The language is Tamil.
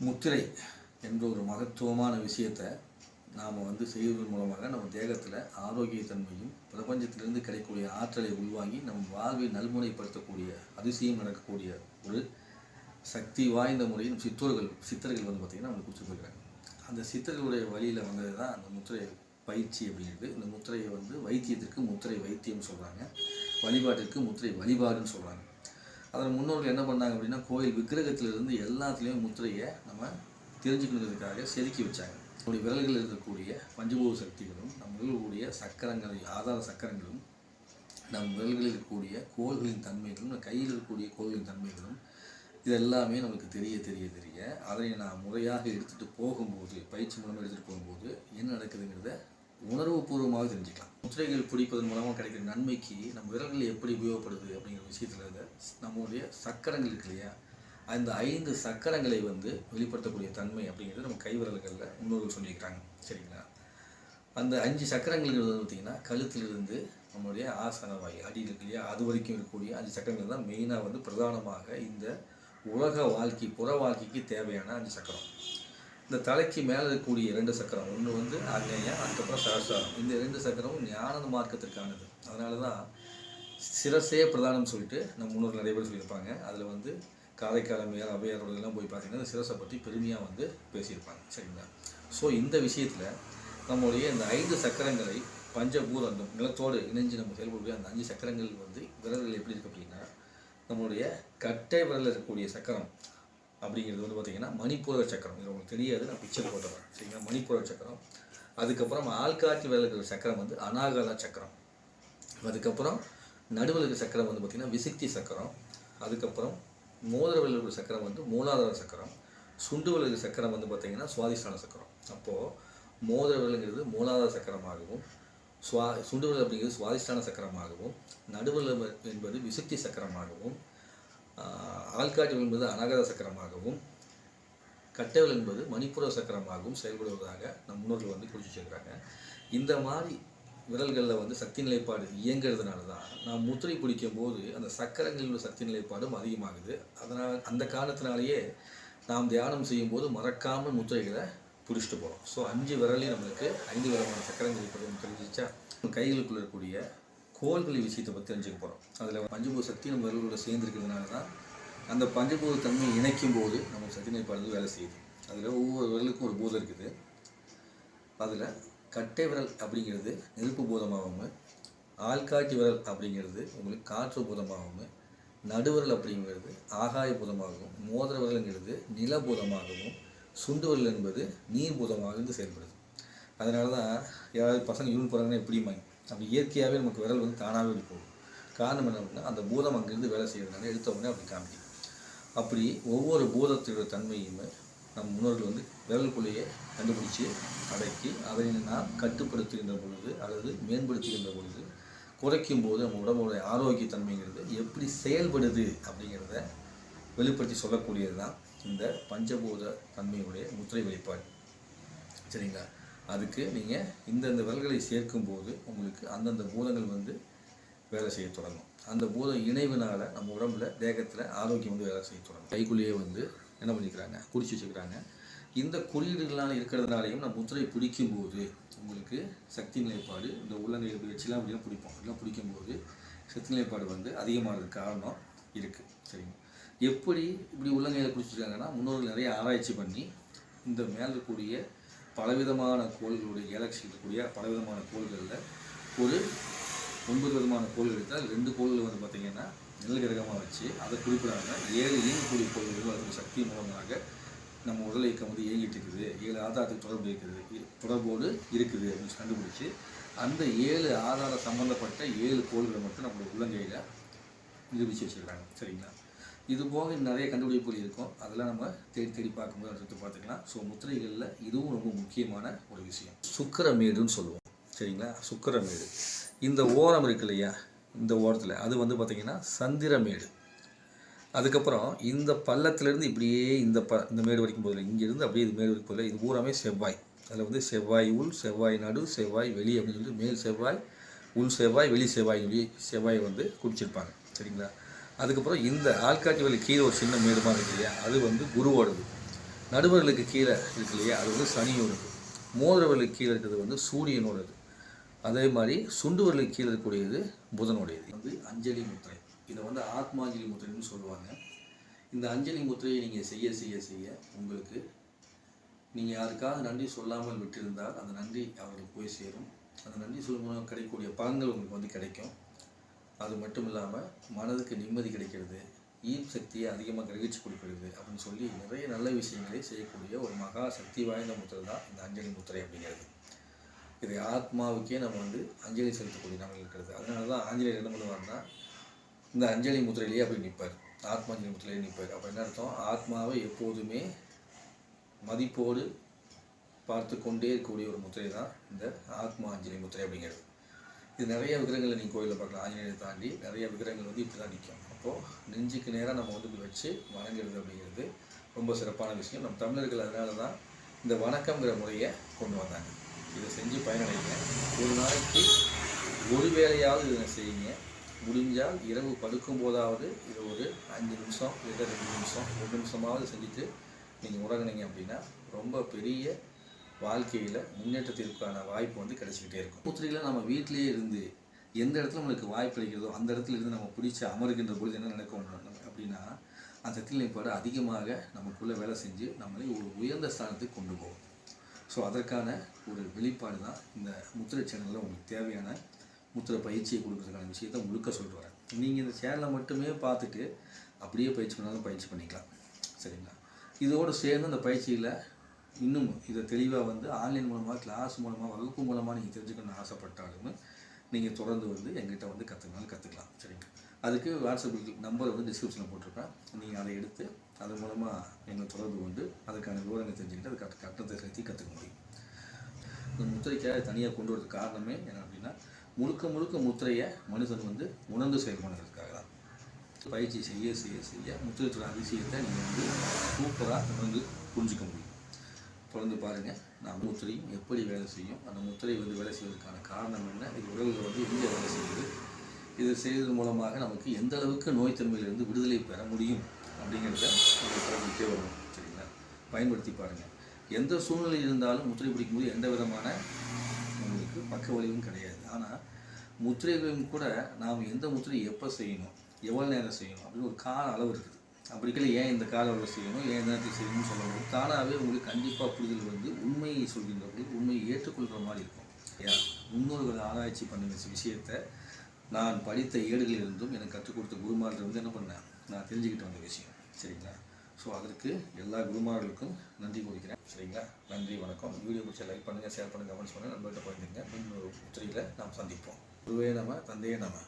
முத்திரை என்ற ஒரு மகத்துவமான விஷயத்தை நாம் வந்து செய்வதன் மூலமாக நம்ம தேகத்தில் ஆரோக்கியத்தன்மையும் பிரபஞ்சத்திலிருந்து கிடைக்கக்கூடிய ஆற்றலை உள்வாங்கி நம் வாழ்வை நல்முறைப்படுத்தக்கூடிய அதிசயம் நடக்கக்கூடிய ஒரு சக்தி வாய்ந்த முறையில் சித்தோர்கள் சித்தர்கள் வந்து பார்த்திங்கன்னா நம்மளுக்கு கொடுத்து அந்த சித்தர்களுடைய வழியில் வந்தது தான் அந்த முத்திரை பயிற்சி அப்படிங்கிறது. இந்த முத்திரையை வந்து வைத்தியத்திற்கு முத்திரை வைத்தியம் சொல்கிறாங்க வழிபாட்டிற்கு முத்திரை வழிபாடுன்னு சொல்கிறாங்க அதில் முன்னோர்கள் என்ன பண்ணாங்க அப்படின்னா கோயில் விக்கிரகத்திலிருந்து எல்லாத்துலேயும் முத்திரையை நம்ம தெரிஞ்சுக்கணுங்கிறதுக்காக செதுக்கி வச்சாங்க. நம்முடைய விரல்களில் இருக்கக்கூடிய பஞ்சபூத சக்திகளும் நம் விரல்களுடைய சக்கரங்கள் ஆதார சக்கரங்களும் நம் விரல்களில் இருக்கக்கூடிய கோள்களின் தன்மைகளும் நம் கையில் இருக்கக்கூடிய கோள்களின் தன்மைகளும் இது எல்லாமே நமக்கு தெரிய தெரிய தெரிய அதை நான் முறையாக எடுத்துகிட்டு போகும்போது பயிற்சி மூலமாக எடுத்துகிட்டு போகும்போது என்ன நடக்குதுங்கிறத உணர்வுபூர்வமாக தெரிஞ்சுக்கலாம். முத்திரைகள் பிடிப்பதன் மூலமாக கிடைக்கிற நன்மைக்கு நம்ம விரல்கள் எப்படி உபயோகப்படுது அப்படிங்கிற விஷயத்தில் நம்முடைய நம்மளுடைய சக்கரங்கள் இருக்கு இல்லையா? அந்த ஐந்து சக்கரங்களை வந்து வெளிப்படுத்தக்கூடிய தன்மை அப்படிங்கிறது நம்ம கை விரல்களில் முன்னோர்கள் சொல்லியிருக்கிறாங்க சரிங்களா? அந்த அஞ்சு சக்கரங்கள் வந்து பார்த்திங்கன்னா கழுத்திலிருந்து நம்மளுடைய ஆசனவாய் அடி இருக்கு இல்லையா? அது வரைக்கும் இருக்கக்கூடிய அஞ்சு சக்கரங்கள் தான் மெயினாக வந்து பிரதானமாக இந்த உலக வாழ்க்கை புற வாழ்க்கைக்கு தேவையான அஞ்சு சக்கரம். இந்த தலைக்கு மேலே இருக்கக்கூடிய இரண்டு சக்கரம் ஒன்று வந்து ஆக்னேயம் அதுக்கப்புறம் சரசாரம் இந்த இரண்டு சக்கரமும் ஞான மார்க்கத்திற்கானது. அதனால தான் சிரசே பிரதானம் சொல்லிட்டு நம்ம முன்னோர் நிறைய பேர் சொல்லியிருப்பாங்க. அதில் வந்து காரைக்காலம் மேல் அவையாரோடலாம் போய் பார்த்தீங்கன்னா இந்த சிரசை பற்றி பெருமையாக வந்து பேசியிருப்பாங்க. சரிங்களா? ஸோ இந்த விஷயத்தில் நம்முடைய இந்த ஐந்து சக்கரங்களை பஞ்சபூரங்கம் நிலத்தோடு இணைஞ்சு நம்ம செயல்படக்கூடிய அந்த அஞ்சு சக்கரங்கள் வந்து விரல்கள் எப்படி இருக்குது அப்படின்னா நம்மளுடைய கட்டை விரலில் இருக்கக்கூடிய சக்கரம் அப்படிங்கிறது வந்து பார்த்திங்கன்னா மணிப்பூர சக்கரம். இது உங்களுக்கு தெரியாது நான் பிக்சர் போட்டுறேன் சரிங்களா? மணிப்பூர சக்கரம். அதுக்கப்புறம் ஆள்காட்சி விரல் சக்கரம் வந்து அனாகல சக்கரம். அதுக்கப்புறம் நடுவில் இருக்கிற சக்கரம் வந்து பார்த்திங்கன்னா விசிக்தி சக்கரம். அதுக்கப்புறம் மோதிர விரல் சக்கரம் வந்து மூலாதார சக்கரம். சுண்டு விரல் சக்கரம் வந்து பார்த்திங்கன்னா சுவாதிஷ்டான சக்கரம். அப்போது மோதிர விரலுங்கிறது மூலாதார சக்கரமாகவும் சுவா சுண்டு விரல் அப்படிங்கிறது சுவாதிஷ்டான சக்கரமாகவும் நடுவில் என்பது விசுக்தி சக்கரமாகவும் ஆஹ், என்பது அனகத சக்கரமாகவும் கட்டைகள் என்பது மணிப்புற சக்கரமாகவும் செயல்படுவதாக நம் முன்னோர்கள் வந்து குறிச்சு வச்சிருக்கிறாங்க. இந்த மாதிரி விரல்களில் வந்து சக்தி நிலைப்பாடு இயங்குறதுனால தான் நாம் முத்திரை பிடிக்கும் போது அந்த சக்கரங்களின் சக்தி நிலைப்பாடும் அதிகமாகுது. அதனால் அந்த காரணத்தினாலேயே நாம் தியானம் செய்யும்போது மறக்காமல் முத்திரைகளை பிடிச்சிட்டு போகிறோம் ஸோ அஞ்சு விரலையும் நம்மளுக்கு ஐந்து விதமான சக்கரங்கள் இருப்பதும் தெரிஞ்சிச்சா கைகளுக்குள்ள இருக்கக்கூடிய கோள்களை விஷயத்தை பற்றி தெரிஞ்சுக்க போகிறோம் அதில் பஞ்சபூத சக்தி நம்ம விரல்களோட சேர்ந்துருக்கிறதுனால தான் அந்த பஞ்சபூத தன்மையை இணைக்கும் போது நம்ம சக்தி நிலைப்பாடு வேலை செய்யுது. அதில் ஒவ்வொரு விரலுக்கும் ஒரு பூதம் இருக்குது. அதில் கட்டை விரல் அப்படிங்கிறது நெருப்பு பூதமாகவும் ஆள்காட்டி விரல் அப்படிங்கிறது உங்களுக்கு காற்று பூதமாகவும் நடுவிரல் அப்படிங்கிறது ஆகாய பூதமாகவும் மோதிர விரலுங்கிறது நிலபூதமாகவும் சுண்டு விரல் என்பது நீர் பூதமாக இருந்து செயல்படுது. அதனால தான் யாராவது பசங்க யூன் போகிறாங்கன்னா எப்படிமாங்க அப்படி இயற்கையாகவே நமக்கு விரல் வந்து தானாகவே போகும். காரணம் என்ன அப்படின்னா அந்த பூதம் அங்கேருந்து வேலை செய்யறதுனால எடுத்த உடனே அப்படி காமிக்கும். அப்படி ஒவ்வொரு பூதத்தோட தன்மையுமே நம் முன்னோர்கள் வந்து விரலுக்குள்ளேயே கண்டுபிடிச்சு அடக்கி அதை நாம் கட்டுப்படுத்துகின்ற பொழுது அல்லது மேம்படுத்துகின்ற பொழுது குறைக்கும் போது நம்ம உடம்புடைய ஆரோக்கிய தன்மைங்கிறது எப்படி செயல்படுது அப்படிங்கிறத வெளிப்படுத்தி சொல்லக்கூடியது தான் இந்த பஞ்சபூத தன்மையுடைய முத்திரை வெளிப்பாடு. சரிங்களா? அதுக்கு நீங்கள் இந்தந்த விரல்களை சேர்க்கும்போது உங்களுக்கு அந்தந்த பூதங்கள் வந்து வேலை செய்ய தொடங்கும். அந்த பூத இணைவினால் நம்ம உடம்புல தேகத்தில் ஆரோக்கியம் வந்து வேலை செய்ய தொடங்கும். கைக்குள்ளேயே வந்து என்ன பண்ணிக்கிறாங்க? குறிச்சு வச்சுக்கிறாங்க. இந்த குறியீடுகளால் இருக்கிறதுனாலையும் நம்ம முத்திரை பிடிக்கும்போது உங்களுக்கு சக்தி நிலைப்பாடு இந்த உள்ளங்கை இப்படி வச்சுலாம் அப்படிலாம் பிடிப்போம். அப்படிலாம் பிடிக்கும்போது சக்தி நிலைப்பாடு வந்து அதிகமானதுக்கு காரணம் இருக்குது சரிங்க. எப்படி இப்படி உள்ளங்கையில் பிடிச்சிருக்காங்கன்னா முன்னோர்கள் நிறைய ஆராய்ச்சி பண்ணி இந்த மேலே இருக்கக்கூடிய பலவிதமான கோள்களுடைய கேலக்சி இருக்கக்கூடிய பலவிதமான கோள்களில் ஒரு ஒன்பது விதமான கோள்கள் எடுத்தால் ரெண்டு கோள்கள் வந்து பார்த்திங்கன்னா நிழல் கிரகமாக வச்சு அதை குறிப்பிடாங்க ஏழு இயங்கக்கூடிய கோள்கள் அதோட சக்தி மூலமாக நம்ம உடல் இயக்கம் வந்து இயங்கிட்டு இருக்குது. ஏழு ஆதாரத்துக்கு தொடர்பு இருக்குது. தொடர்போடு இருக்குது அப்படின்னு கண்டுபிடிச்சி அந்த ஏழு ஆதார சம்பந்தப்பட்ட ஏழு கோள்களை மட்டும் நம்மளோட உள்ளங்கையில் நிரூபித்து வச்சுருக்காங்க. சரிங்களா? இது போக நிறைய கண்டுபிடிப்புகள் இருக்கும். அதெல்லாம் நம்ம தேடி தேடி பார்க்கும்போது அதை பார்த்துக்கலாம். ஸோ முத்திரைகளில் இதுவும் ரொம்ப முக்கியமான ஒரு விஷயம். சுக்கரமேடுன்னு சொல்லுவோம். சரிங்களா? சுக்கரமேடு. இந்த ஓரம் இருக்கு இல்லையா? இந்த ஓரத்தில். அது வந்து பார்த்திங்கன்னா சந்திரமேடு. அதுக்கப்புறம் இந்த பள்ளத்துலேருந்து இப்படியே இந்த ப இந்த மேடு வரைக்கும் போதில் இங்கேருந்து அப்படியே இது மேடு வரைக்கும் போதில் இது பூராமே செவ்வாய். அதில் வந்து செவ்வாய் உள் செவ்வாய் நடு செவ்வாய் வெளி அப்படின்னு சொல்லிட்டு மேல் செவ்வாய் உள் செவ்வாய் வெளி செவ்வாய் செவ்வாய் செவ்வாயை வந்து குறிச்சிருப்பாங்க. சரிங்களா? அதுக்கப்புறம் இந்த ஆள்காட்டி வலி கீழே ஒரு சின்ன மேடு மாதிரி இருக்கு இல்லையா? அது வந்து குருவோடது. நடுவர்களுக்கு கீழே இருக்கு இல்லையா? அது வந்து சனியோடது. மோதிரவர்களுக்கு கீழே இருக்கிறது வந்து சூரியனோடது. அதே மாதிரி சுண்டுவர்களுக்கு கீழே இருக்கக்கூடியது புதனுடையது. வந்து அஞ்சலி முத்திரை. இதை வந்து ஆத்மாஞ்சலி முத்திரைன்னு சொல்லுவாங்க. இந்த அஞ்சலி முத்திரையை நீங்கள் செய்ய செய்ய செய்ய உங்களுக்கு நீங்கள் யாருக்காவது நன்றி சொல்லாமல் விட்டிருந்தால் அந்த நன்றி அவர்களுக்கு போய் சேரும். அந்த நன்றி சொல்லும் கிடைக்கக்கூடிய பலன்கள் உங்களுக்கு வந்து கிடைக்கும். அது மட்டும் இல்லாமல் மனதுக்கு நிம்மதி கிடைக்கிறது ஈம் சக்தியை அதிகமாக கிரகிச்சு கொடுக்கிறது அப்படின்னு சொல்லி நிறைய நல்ல விஷயங்களை செய்யக்கூடிய ஒரு மகா சக்தி வாய்ந்த முத்திரை தான் இந்த அஞ்சலி முத்திரை அப்படிங்கிறது. இது ஆத்மாவுக்கே நம்ம வந்து அஞ்சலி செலுத்தக்கூடிய நம்ம இருக்கிறது. அதனால தான் ஆஞ்சநேயர் என்ன பண்ணுவார்னா இந்த அஞ்சலி முத்திரையிலேயே அப்படி நிற்பார் ஆத்மாஞ்சலி முத்திரையிலே நிற்பார் அப்போ என்ன அர்த்தம்? ஆத்மாவை எப்போதுமே மதிப்போடு பார்த்து கொண்டே இருக்கக்கூடிய ஒரு முத்திரை தான் இந்த ஆத்மா அஞ்சலி முத்திரை அப்படிங்கிறது. இது நிறைய விக்கிரங்களை நீங்கள் கோயிலில் பார்க்கலாம். ஆஞ்சநேயரை தாண்டி நிறைய விக்கிரங்கள் வந்து இப்படி தான் நிற்கும் அப்போது நெஞ்சுக்கு நேராக நம்ம வந்து இப்படி வச்சு வணங்குறது அப்படிங்கிறது ரொம்ப சிறப்பான விஷயம். நம்ம தமிழர்கள் அதனால தான் இந்த வணக்கங்கிற முறையை கொண்டு வந்தாங்க. இதை செஞ்சு பயனடைங்க. ஒரு நாளைக்கு ஒரு வேளையாவது இதை செய்யுங்க. முடிஞ்சால் இரவு படுக்கும் போதாவது இதை ஒரு அஞ்சு நிமிஷம் இல்லை ரெண்டு நிமிஷம் ஒரு நிமிஷமாவது செஞ்சுட்டு நீங்கள் உறங்குனீங்க அப்படின்னா ரொம்ப பெரிய வாழ்க்கையில் முன்னேற்றத்திற்கான வாய்ப்பு வந்து கிடைச்சிக்கிட்டே இருக்கும். முத்திரையில் நம்ம வீட்டிலேயே இருந்து எந்த இடத்துல நம்மளுக்கு வாய்ப்பு கிடைக்கிறதோ அந்த இடத்துல இருந்து நம்ம பிடிச்சி அமருகின்ற பொழுது என்ன நடக்கும் அப்படின்னா அந்த சக்திநிலைப்பாடு அதிகமாக நமக்குள்ளே வேலை செஞ்சு நம்மளை ஒரு உயர்ந்த ஸ்தானத்துக்கு கொண்டு போகும். ஸோ அதற்கான ஒரு வெளிப்பாடு தான் இந்த முத்திரை சேனலில் உங்களுக்கு தேவையான முத்திரை பயிற்சியை கொடுக்கறதுக்கான விஷயத்தை முழுக்க சொல்லிட்டு வரேன். நீங்கள் இந்த சேனலை மட்டுமே பார்த்துட்டு அப்படியே பயிற்சி பண்ணாலும் பயிற்சி பண்ணிக்கலாம். சரிங்களா? இதோடு சேர்ந்து அந்த பயிற்சியில் இன்னும் இதை தெளிவாக வந்து ஆன்லைன் மூலமாக கிளாஸ் மூலமாக வகுப்பு மூலமாக நீங்கள் தெரிஞ்சுக்கணும்னு ஆசைப்பட்டாலும் நீங்கள் தொடர்ந்து வந்து எங்கிட்ட வந்து கற்றுக்கனாலும் கற்றுக்கலாம் சரிங்க. அதுக்கு வாட்ஸ்அப் நம்பர் வந்து டிஸ்கிரிப்ஷனில் போட்டிருப்பேன் நீங்கள் அதை எடுத்து அது மூலமாக எங்களை தொடர்பு கொண்டு அதுக்கான விவரங்கள் தெரிஞ்சுக்கிட்டு அது கட்ட கட்டணத்தை செலுத்தி கற்றுக்க முடியும். இந்த முத்திரைக்காக தனியாக கொண்டு வரது காரணமே என்ன அப்படின்னா முழுக்க முழுக்க முத்திரையை மனுஷன் வந்து உணர்ந்து செயல்படுறதுக்காக தான். பயிற்சி செய்ய செய்ய செய்ய முத்திரை அதிசயத்தை நீங்கள் வந்து சூப்பராக உணர்ந்து புரிஞ்சுக்க முடியும். தொடர்ந்து பாருங்கள் நான் முத்திரையும் எப்படி வேலை செய்யும்? அந்த முத்திரை வந்து வேலை செய்வதற்கான காரணம் என்ன? இது உடலில் வந்து எங்கே வேலை செய்யுது? இது செய்வதன் மூலமாக நமக்கு எந்த அளவுக்கு நோய் தன்மையிலிருந்து விடுதலை பெற முடியும்? அப்படிங்கிறத நம்ம தெரிஞ்சுக்கிட்டே வரும் சரிங்களா? பயன்படுத்தி பாருங்கள் எந்த சூழ்நிலை இருந்தாலும் முத்திரை பிடிக்கும்போது எந்த விதமான நம்மளுக்கு பக்க வலிவும் கிடையாது. ஆனால் முத்திரைகளும் கூட நாம் எந்த முத்திரை எப்போ செய்யணும்? எவ்வளோ நேரம் செய்யணும்? அப்படின்னு ஒரு கால அளவு இருக்குது. அப்படி இருக்கல ஏன் இந்த கால அளவில் செய்யணும் ஏன் இந்த நேரத்தில் செய்யணும்னு சொல்லணும் தானாகவே உங்களுக்கு கண்டிப்பாக புரிதல் வந்து உண்மையை சொல்கின்றவர்கள் உண்மையை ஏற்றுக்கொள்கிற மாதிரி இருக்கும். ஏன் முன்னோர்கள் ஆராய்ச்சி பண்ண விஷயத்தை நான் படித்த ஏடுகளிலிருந்தும் எனக்கு கற்றுக் கொடுத்த குருமார்கள் வந்து என்ன பண்ணேன்? நான் தெரிஞ்சுக்கிட்டு வந்த விஷயம். சரிங்களா? ஸோ அதற்கு எல்லா குருமார்களுக்கும் நன்றி கூறிக்கிறேன் சரிங்களா? நன்றி வணக்கம். வீடியோ பிடிச்ச லைக் பண்ணுங்கள் ஷேர் பண்ணுங்கள் கமெண்ட்ஸ் பண்ணுங்கள் நண்பர்கிட்ட பகிர்ந்துங்க. இன்னொரு உத்திரையில் நாம் சந்திப்போம். குருவே நம்ம தந்தையே நம்ம